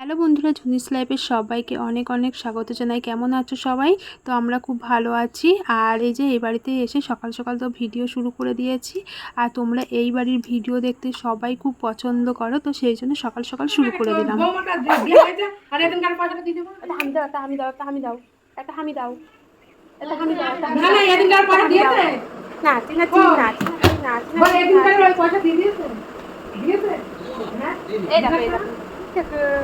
Hello বন্ধুরা জুনিস লাইফের সবাইকে অনেক অনেক স্বাগত জানাই। কেমন আছো সবাই? তো আমরা খুব ভালো আছি। আর এই যে এই বাড়িতে এসে সকাল সকাল তো ভিডিও শুরু করে দিয়েছি। আর তোমরা এই বাড়ির ভিডিও দেখতে সবাই খুব পছন্দ করো তো সেই জন্য সকাল সকাল শুরু করে দিলাম। দাও না, না? না হ্যাঁ?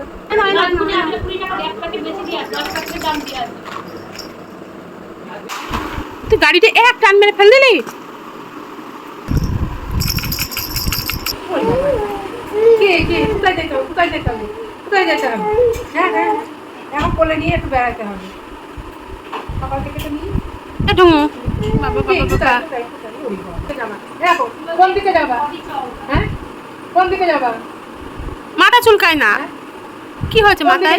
তুই গাড়িতে এক টান মেরে ফেল দিলি কোথায় যেতে হবে? কোথায় যেতে হবে? কোথায় যেতে হবে? হ্যাঁ, হ্যাঁ, হ্যাঁ। এখন কোলে নিয়ে একটু বেড়াতে হবে সকাল থেকে তো নিয়ে কোন দিকে যাবা হ্যাঁ কোন দিকে যাবা মাথা চুলকায় না? কি হয়েছে মাথায়।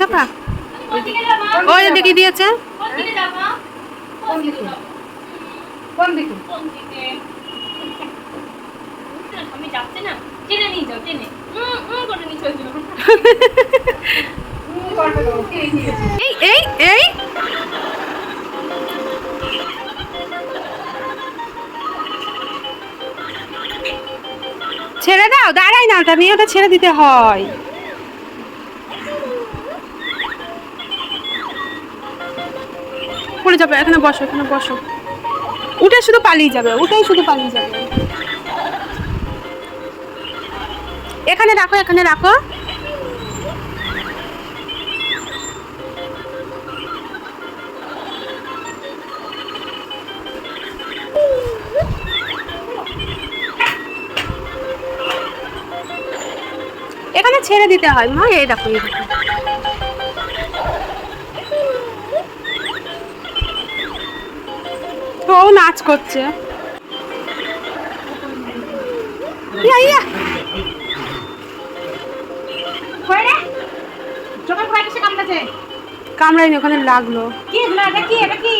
চাপা। ওই দেখিয়ে দিয়েছে। কোন দিকে কোন ছেড়ে দাও দাঁড়াই না, ওটা মেয়েটা ওটা ছেড়ে দিতে হয়। পড়ে যাবে, এখানে বসো এখানে বসো। উঠে শুধু পালিয়ে যাবে, উঠেই শুধু পালিয়ে যাবে। এখানে রাখো এখানে রাখো। ছেড়ে দিতে হয় মা এই দেখো এই দেখো ও নাচ করছে ইয়া ইয়া? কামড়াইনি ওখানে লাগল কি এটা কি? এটা কি?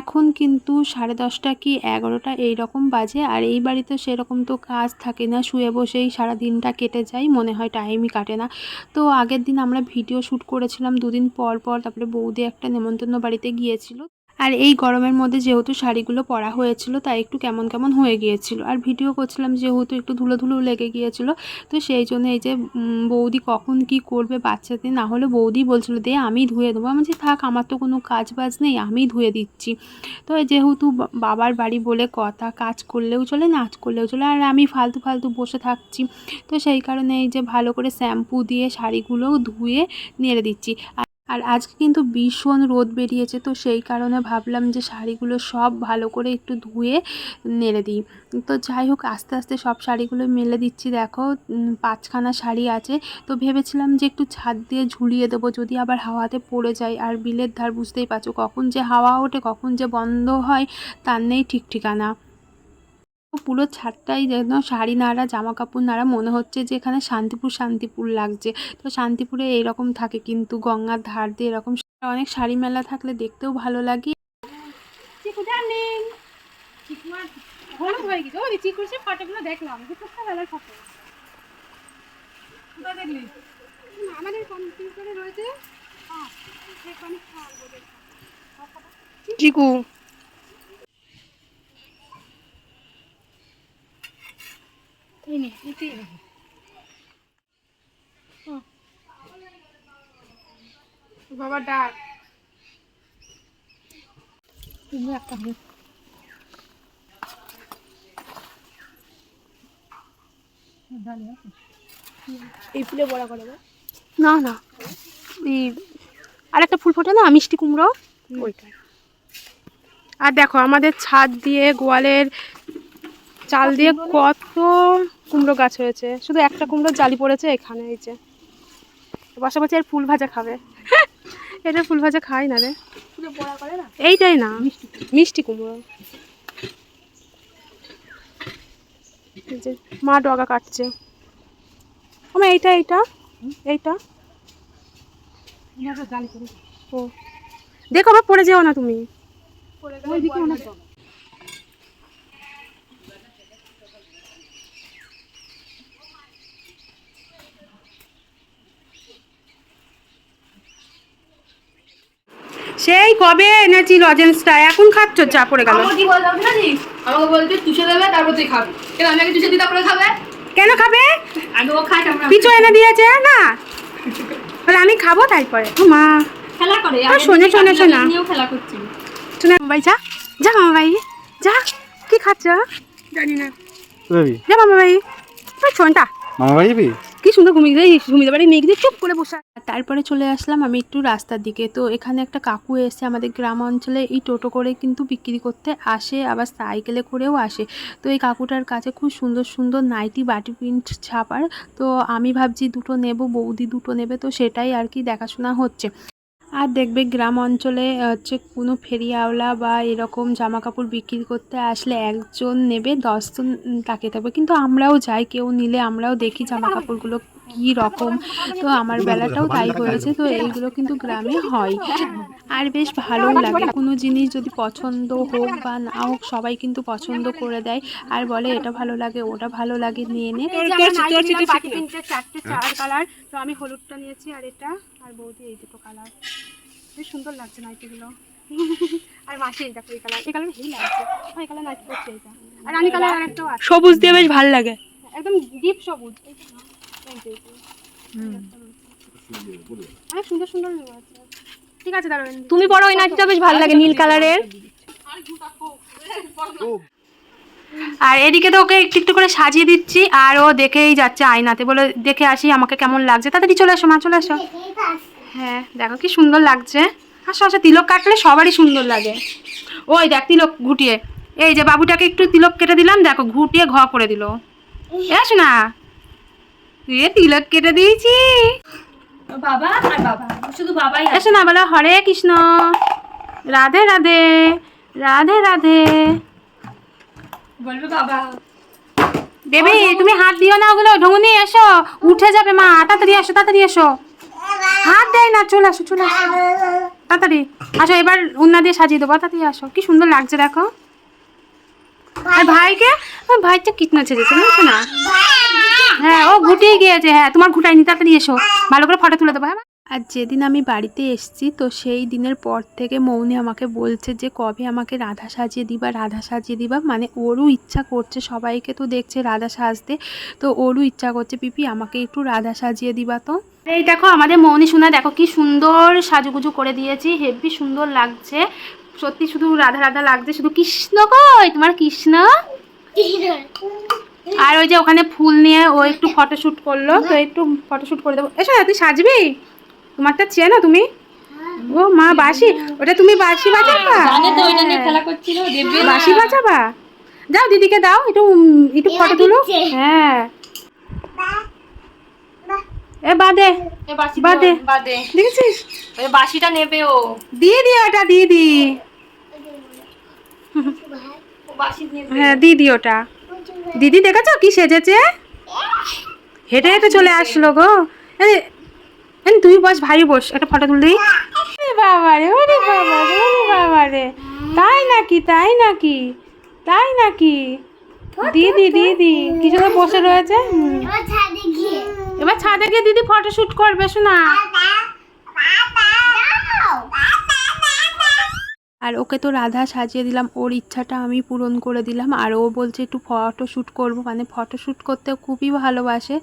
এখন কিন্তু সাড়ে দশটা কি এগারোটা এই রকম বাজে, আর এই বাড়িতে সেরকম তো কাজ থাকে না, শুয়ে বসেই সারা দিনটা কেটে যায়, মনে হয় টাইমই কাটে না। তো আগের দিন আমরা ভিডিও শ্যুট করেছিলাম দুদিন পর পর, তারপরে বৌদি একটা নেমন্তন্ন বাড়িতে গিয়েছিল। আর এই গরমের মধ্যে যেহেতু শাড়িগুলো পরা হয়েছিল, তাই একটু কেমন কেমন হয়ে গিয়েছিল। আর ভিডিও করছিলাম যেহেতু একটু ধুলো ধুলো লেগে গিয়েছিল, তো সেই জন্য এই যে বৌদি কখন কি করবে বাচ্চাদের, না হলে বৌদি বলছিল, দে আমি ধুয়ে দেবো। আমি বলছি, থাক, আমার তো কোনো কাজ বাজ নেই আমি ধুয়ে দিচ্ছি। তো যেহেতু বাবার বাড়ি বলে কথা, কাজ করলেও চলে, নাচ করলেও চলে, আর আমি ফালতু ফালতু বসে থাকছি। তো সেই কারণে এই যে ভালো করে শ্যাম্পু দিয়ে শাড়িগুলো ধুয়ে নেড়ে দিচ্ছি। আর আজকে কিন্তু ভীষণ রোদ বেরিয়েছে, তো সেই কারণে ভাবলাম যে শাড়িগুলো সব ভালো করে একটু ধুয়ে নেড়ে দিই। তো যাই হোক, আস্তে আস্তে সব শাড়িগুলো মেলে দিচ্ছি। দেখো পাঁচখানা শাড়ি আছে। তো ভেবেছিলাম যে একটু ছাদ দিয়ে ঝুলিয়ে দেবো, যদি আবার হাওয়াতে পড়ে যায়। আর বিলের ধার বুঝতেই পারছ, কখন যে হাওয়া ওঠে, কখন যে বন্ধ হয়, তার নেই ঠিক ঠিকানা। পুরো ছাদটাই যেন শাড়ি নাড়া জামা কাপড় নাড়া মনে হচ্ছে যে এখানে শান্তিপুর শান্তিপুর লাগছে তো শান্তিপুরে এরকম থাকে কিন্তু গঙ্গার ধার দিয়ে এরকম অনেক শাড়ি মেলা থাকলে দেখতেও ভালো লাগে চিকু ডার্লিং। চিকু আর হলুদ হয়ে গেছে। ওই চিকুর সে ফটোগুলো দেখলাম। ছোট্টবেলার ফটো। কোথায় দেখলি? আমাদের কম্পিউটারে রয়েছে। চিকু নে। ও। বাবা ডাক। তুমি একটা এই ফুলে বড়া করে না না। এই আরেকটা ফুল ফোটে না মিষ্টি কুমড়ো? ওইটা আর দেখো আমাদের ছাদ দিয়ে গোয়ালের চাল দিয়ে কত কুমড়ো গাছ হয়েছে। শুধু একটা কুমড়ো জালি পড়েছে এখানে, এই যে। বসে এর ফুল ভাজা খাবে। এটা ফুল ভাজা খাই না রে। এইটাই না, মিষ্টি কুমড়ো। যে মা ডগা কাটছে। আমার এইটা এইটা এইটা। ও। দেখো, আবার পড়ে যেও না তুমি। ওইদিকে সেই কবে এনেছি লজেন্সটা? এখন খাচ্ছ? চা পড়ে গেল। আমাকে আমাকে বলতে চুষে দেবে তারপর তুই খাবি। কেন আমি আগে চুষে দিই তারপরে খাবে? কেন খাবে? আগে ও খায় তারপর আমি পিছু এনে দিয়েছে না? তাহলে আমি খাব তারপরে। ও মা। খেলা করে আর শোনে, শোনে, শোনা। নিয়েও খেলা করছিল শোনা মামা ভাই যা। যা মামা ভাই যা। কি খাচ্ছ? জানি না। যাবি যা মামা ভাই ওই শোনটা মামা বাড়ি যাবি? কি সুন্দর যায় ঘুমিয়ে বাড়ি নিয়ে দিয়ে চুপ করে বসে তারপরে চলে আসলাম আমি একটু রাস্তার দিকে। তো এখানে একটা কাকু এসে আমাদের গ্রাম অঞ্চলে এই টোটো করে কিন্তু বিক্রি করতে আসে, আবার সাইকেলে করেও আসে। তো এই কাকুটার কাছে খুব সুন্দর সুন্দর নাইটি বাটি প্রিন্ট ছাপার। তো আমি ভাবছি দুটো নেব, বৌদি দুটো নেবে, তো সেটাই আর কি দেখাশোনা হচ্ছে। আর দেখবে গ্রাম অঞ্চলে হচ্ছে কোনো ফেরিয়াওলা বা এরকম জামা কাপড় বিক্রি করতে আসলে একজন নেবে দশজন তাকে তাকিয়ে থাকবে কিন্তু আমরাও যাই কেউ নিলে আমরাও দেখি জামা কাপড়গুলো কী রকম। তো আমার বেলাটাও তাই হয়েছে তো এইগুলো কিন্তু গ্রামে হয়। আর বেশ ভালোও লাগে। কোনো জিনিস যদি পছন্দ হোক বা না হোক সবাই কিন্তু পছন্দ করে দেয়। আর বলে এটা ভালো লাগে ওটা ভালো লাগে নিয়ে নে। চারটে চার কালার। তো আমি হলুদটা নিয়েছি আর এটা আর বৌদি এই দুটো কালার। বেশ সুন্দর লাগছে নাইটিগুলো। আর মাসি এই এই কালার। এই কালার হেই লাগছে। এই কালার নাইটি করছে এটা আর রানী কালার আর একটাও আছে। সবুজ দিয়ে বেশ ভালো লাগে। একদম ডিপ সবুজ। অনেক সুন্দর সুন্দর ঠিক আছে দাঁড়াবেন তুমি পরো ওই নাচটা বেশ ভালো লাগে, নীল কালারের। আর এদিকে তো ওকে একটু একটু করে সাজিয়ে দিচ্ছি, আর ও দেখেই যাচ্ছে আয়নাতে। বলে, দেখে আসি আমাকে কেমন লাগছে। তাড়াতাড়ি চলে আসো, মা, চলে আসো। হ্যাঁ দেখো কি সুন্দর লাগছে। আসো আসো, তিলক কাটলে সবারই সুন্দর লাগে। ওই দেখ, তিলক ঘুটিয়ে এই যে বাবুটাকে একটু তিলক কেটে দিলাম, দেখো ঘুটিয়ে ঘ করে দিল। এসো না এ তিলক কেটে দিয়েছি। বাবা আর বাবা শুধু বাবাই না বলো হরে কৃষ্ণ। রাধে রাধে রাধে রাধে। বলবে বাবা। বেবি তুমি হাত দিও না ওগুলো ঢঙ্গুনি এসো। উঠে যাবে মা তাড়াতাড়ি এসো তাড়াতাড়ি এসো। হাত দেয় না চলে আসো চলে আসো। তাড়াতাড়ি। আসো এবার উন্না দিয়ে সাজিয়ে দেবো তাড়াতাড়ি আসো। কি সুন্দর লাগছে দেখো। আর ভাইকে? ভাইটা কিটনা ছেড়েছে না হ্যাঁ ও ঘুটিয়ে গিয়েছে। হ্যাঁ তোমার ঘুটাই নি তাড়াতাড়ি এসো। ভালো করে ফটো তুলে দেবো হ্যাঁ আর যেদিন আমি বাড়িতে এসেছি তো সেই দিনের পর থেকে মৌনি আমাকে বলছে যে কবে আমাকে রাধা সাজিয়ে দিবা রাধা সাজিয়ে দিবা? মানে ওরও ইচ্ছা করছে সবাইকে তো দেখছে রাধা সাজতে। তো ওরও ইচ্ছা করছে পিপি আমাকে একটু রাধা সাজিয়ে দিবা তো? এই দেখো আমাদের মৌনি সোনা দেখো কি সুন্দর সাজুগুজু করে দিয়েছি। হেভি সুন্দর লাগছে। সত্যি শুধু রাধা রাধা লাগছে। শুধু কৃষ্ণ কই? তোমার কৃষ্ণ। আর ওই যে ওখানে ফুল নিয়ে ও একটু ফটোশ্যুট করল তো একটু ফটোশ্যুট করে দেবো। এসো তুই সাজবি? তোমারটা চেনো তুমি। ও মা বাসি ওটা তুমি বাসি বাজাবা? জানে তো ওইটা নিয়ে খেলা করছিল দেবে না। বাসি বাজাবা? দাও দিদিকে দাও একটু একটু ফটো তুলো। হ্যাঁ। এ বাদে। বাদে। দেখেছিস? ওই বাসিটা নেবে ও। দিয়ে দি ওটা দিয়ে দি। হ্যাঁ দিদি ওটা। দিদি দেখেছ কি সেজেছে? হেঁটে হেঁটে চলে আসলো গো। তুই বস ভাই বস একটা ফটো তুল দিই। বাবা রে ওরে বাবা রে ওরে বাবা রে তাই নাকি তাই নাকি তাই নাকি? দিদি দিদি কি জন্য বসে রয়েছে? এবার ছাদে গিয়ে দিদি ফটো শুট করবে শোনা। আর ওকে তো রাধা সাজিয়ে দিলাম, ওর ইচ্ছাটা আমি পূরণ করে দিলাম। আর ও বলছে একটু ফটো শ্যুট করব মানে ফটো শ্যুট করতে খুবই ভালোবাসে।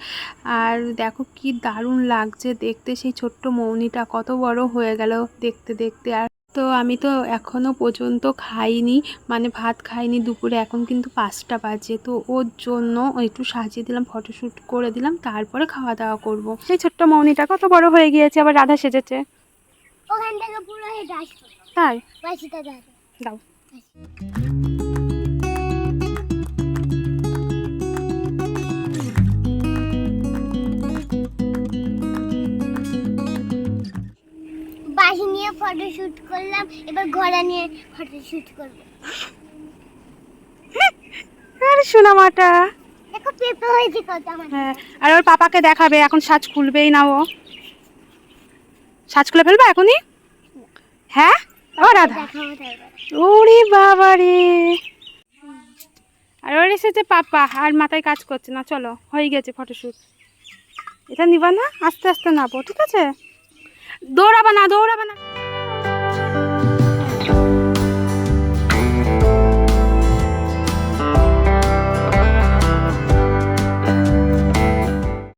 আর দেখো কি দারুণ লাগছে দেখতে, সেই ছোট্ট মৌনিটা কত বড় হয়ে গেল দেখতে দেখতে। আর তো আমি তো এখনও পর্যন্ত খাইনি মানে ভাত খাইনি দুপুরে, এখন কিন্তু পাঁচটা বাজে। তো ওর জন্য একটু সাজিয়ে দিলাম, ফটোশ্যুট করে দিলাম, তারপরে খাওয়া দাওয়া করব। সেই ছোট্ট মৌনিটা কত বড় হয়ে গিয়েছে, আবার রাধা সেজেছে। ওখান থেকে পুরো হেঁটে আসব দেখো দাও বাসি নিয়ে ফটো শুট করলাম এবার ঘোড়া নিয়ে ফটো শুট করব। আরে সোনা মাটা। দেখো পেঁপে হয়েছে কত আমার। হ্যাঁ আর ওর পাপাকে দেখাবে এখন সাজ খুলবেই না ও। সাজ খুলে ফেলবে এখনই? হ্যাঁ? ও রাধা ওরে বাবা রে আর ওর এসেছে পাপা আর মাথায় কাজ করছে না চলো হয়ে গেছে ফটোশ্যুট এটা নিবা না আস্তে আস্তে নাবো ঠিক আছে? দৌড়াবা না দৌড়াবা না।